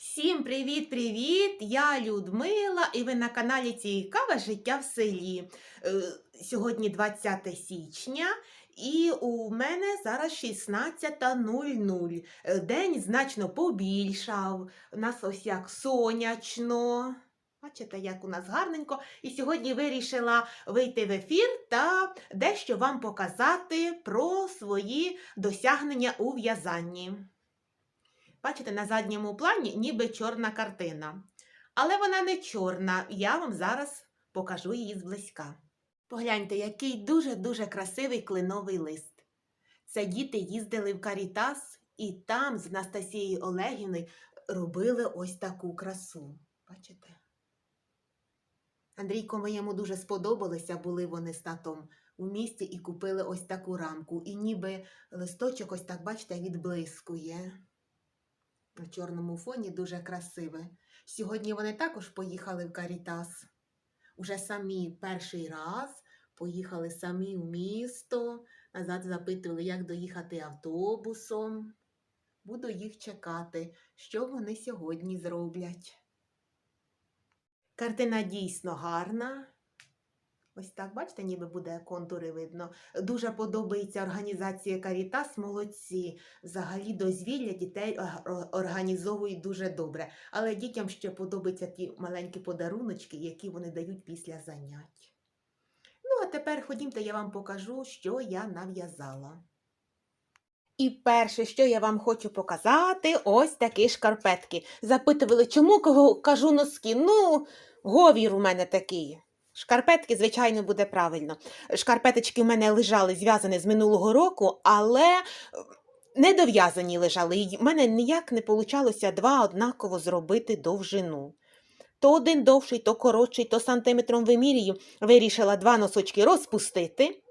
Всім привіт-привіт! Я Людмила, і ви на каналі Цікаве життя в селі. Е, Сьогодні 20 січня, і у мене зараз 16.00. Е, День значно побільшав. У нас ось як сонячно. Бачите, як у нас гарненько. І сьогодні вирішила вийти в ефір та дещо вам показати про свої досягнення у в'язанні. Бачите, на задньому плані ніби чорна картина. Але вона не чорна, я вам зараз покажу її зблизька. Погляньте, який дуже-дуже красивий клиновий лист. Це діти їздили в Карітас і там з Настасією Олегівною робили ось таку красу. Бачите? Андрійко моєму дуже сподобалося, були вони з татом у місті і купили ось таку рамку. І ніби листочок ось так, бачите, відблискує на чорному фоні дуже красиве. Сьогодні вони також поїхали в Карітас. Уже самі перший раз поїхали самі в місто. Назад запитували, як доїхати автобусом. Буду їх чекати, що вони сьогодні зроблять. Картина дійсно гарна. Ось так, бачите, ніби буде контури видно. Дуже подобається організація Карітас, молодці. Взагалі дозвілля дітей ор- ор- організовують дуже добре. Але дітям ще подобаються ті маленькі подаруночки, які вони дають після занять. Ну, а тепер ходімте, я вам покажу, що я нав'язала. І перше, що я вам хочу показати, ось такі шкарпетки. Запитували, чому кажу носки? Ну, говір у мене такий. Шкарпетки, звичайно, буде правильно. Шкарпеточки в мене лежали зв'язані з минулого року, але е, недов'язані лежали. І в мене ніяк не вийшло два однаково зробити довжину. То один довший, то коротший, то сантиметром вимірюю. Вирішила два носочки розпустити.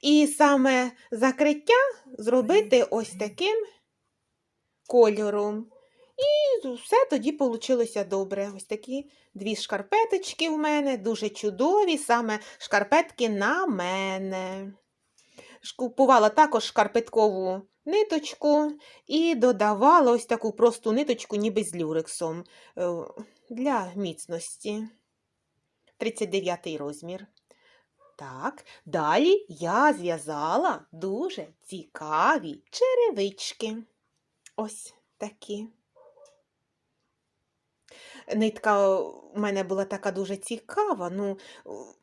І саме закриття зробити ось таким кольором. І все тоді вийшло добре. Ось такі дві шкарпеточки в мене, дуже чудові, саме шкарпетки на мене. Купувала також шкарпеткову ниточку і додавала ось таку просту ниточку, ніби з люрексом е, для міцності. 39 розмір. Так, далі я зв'язала дуже цікаві черевички. Ось такі. Нитка у мене була така дуже цікава. Ну,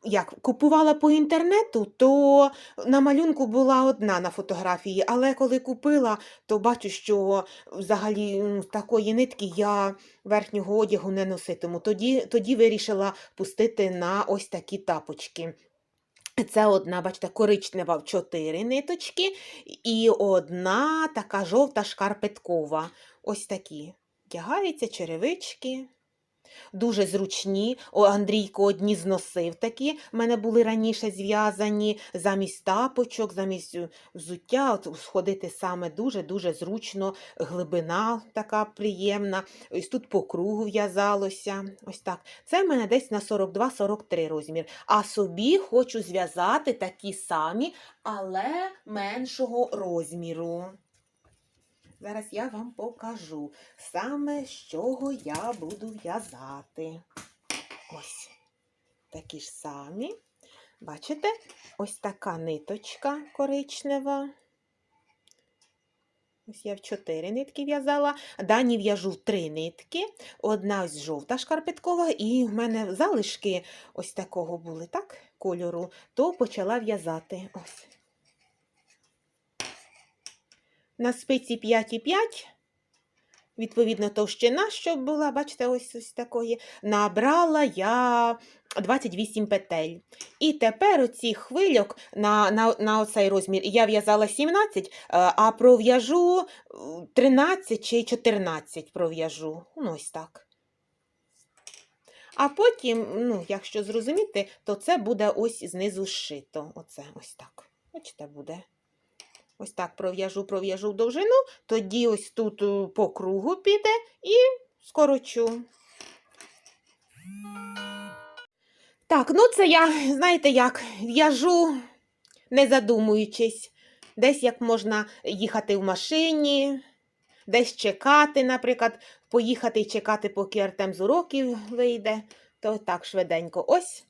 як купувала по інтернету, то на малюнку була одна на фотографії, але коли купила, то бачу, що взагалі м, такої нитки я верхнього одягу не носитиму. Тоді, тоді вирішила пустити на ось такі тапочки. Це одна, бачите, коричнева в чотири ниточки, і одна така жовта шкарпеткова. Ось такі. Тягаються черевички. Дуже зручні. О, Андрійко одні зносив такі. В мене були раніше зв'язані замість тапочок, замість е, взуття. От сходити саме дуже-дуже зручно. Глибина така приємна. Ось тут по кругу в'язалося. Ось так. Це в мене десь на 42-43 розмір. А собі хочу зв'язати такі самі, але меншого розміру. Зараз я вам покажу саме з чого я буду в'язати. Ось такі ж самі. Бачите, ось така ниточка коричнева. Ось я в чотири нитки в'язала. Дані в'яжу в три нитки. Одна ось жовта шкарпеткова, і в мене залишки ось такого були, так, кольору, то почала в'язати. Ось. На спиці 5,5, відповідно, товщина, щоб була, бачите, ось ось такої, набрала я 28 петель. І тепер оці хвильок на, на, на оцей розмір я в'язала 17, е, а пров'яжу е, 13 чи 14 пров'яжу. Ну, ось так. А потім, ну, якщо зрозуміти, то це буде ось знизу зшито. Оце ось так. Бачите, буде. Ось так пров'яжу, пров'яжу довжину, тоді ось тут е, по кругу піде і скорочу. Так, ну це я, знаєте як, в'яжу, не задумуючись. Десь як можна їхати в машині, десь чекати, наприклад, поїхати і чекати, поки Артем з уроків вийде, то так швиденько. Ось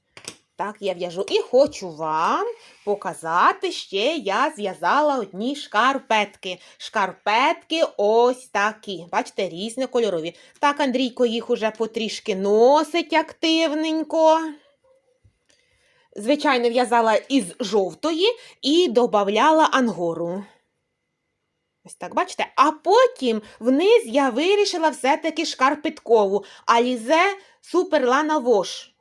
так я в'яжу. І хочу вам показати ще я зв'язала одні шкарпетки. Шкарпетки ось такі. Бачите, різнокольорові. Так, Андрійко їх уже потрішки носить активненько. Звичайно, в'язала із жовтої і додавала ангору. Ось так, бачите? А потім вниз я вирішила все-таки шкарпеткову Super Lana Wash.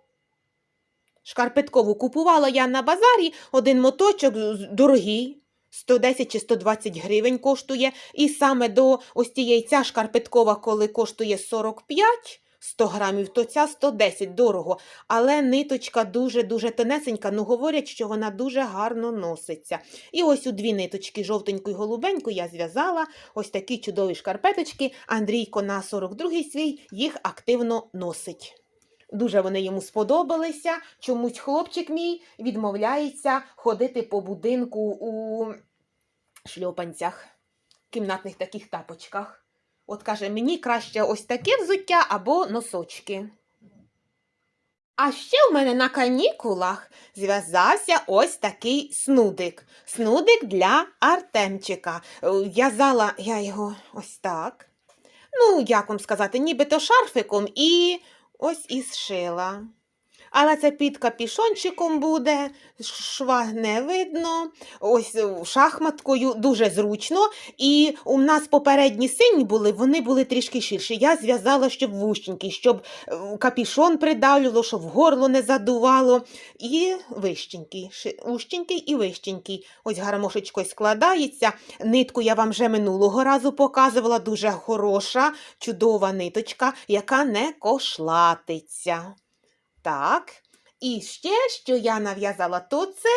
Шкарпеткову купувала я на базарі, один моточок дорогий, 110 чи 120 гривень коштує. І саме до ось тієї ця шкарпеткова, коли коштує 45 100 грамів, то ця 110 дорого. Але ниточка дуже-дуже тонесенька, ну говорять, що вона дуже гарно носиться. І ось у дві ниточки, жовтеньку і голубеньку, я зв'язала ось такі чудові шкарпеточки. Андрійко на 42-й свій їх активно носить. Дуже вони йому сподобалися. Чомусь хлопчик мій відмовляється ходити по будинку у шльопанцях, кімнатних таких тапочках. От каже, мені краще ось таке взуття або носочки. А ще в мене на канікулах зв'язався ось такий снудик. Снудик для Артемчика. Е, В'язала я його ось так. Ну, як вам сказати, нібито шарфиком і ось і зшила. Але це під капішончиком буде, шва не видно, ось е, шахматкою дуже зручно. І у нас попередні сині були, вони були трішки ширші. Я зв'язала, щоб вущенький, щоб е, капішон придавлювало, щоб горло не задувало. І вищенький, вущенький і вищенький. Ось гармошечкою складається. Нитку я вам вже минулого разу показувала, дуже хороша, чудова ниточка, яка не кошлатиться. Так. І ще, що я нав'язала, то це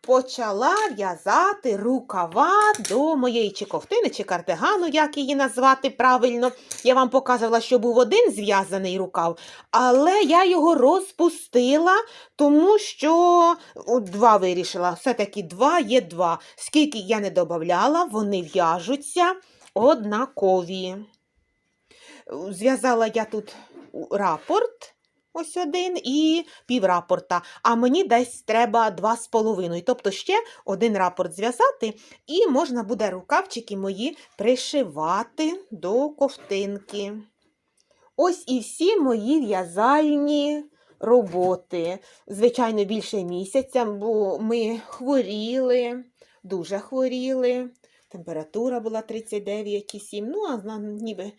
почала в'язати рукава до моєї чи ковтини, чи кардигану, як її назвати правильно. Я вам показувала, що був один зв'язаний рукав, але я його розпустила, тому що два вирішила. Все-таки два є два. Скільки я не додавала, вони в'яжуться однакові. Зв'язала я тут рапорт. Ось один і піврапорта. А мені десь треба два з половиною. Тобто ще один рапорт зв'язати, і можна буде рукавчики мої пришивати до ковтинки. Ось і всі мої в'язальні роботи. Звичайно, більше місяця, бо ми хворіли, дуже хворіли. Температура була 39,7. Ну, а ніби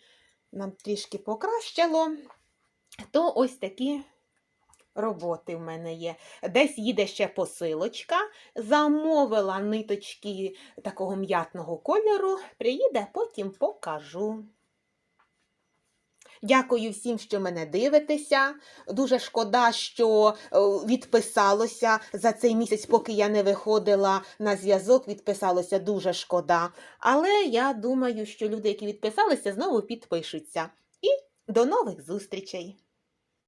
нам трішки покращило. То ось такі роботи в мене є. Десь їде ще посилочка, замовила ниточки такого м'ятного кольору. Приїде, потім покажу. Дякую всім, що мене дивитеся. Дуже шкода, що е, відписалося за цей місяць, поки я не виходила на зв'язок. Відписалося дуже шкода. Але я думаю, що люди, які відписалися, знову підпишуться. І до нових зустрічей!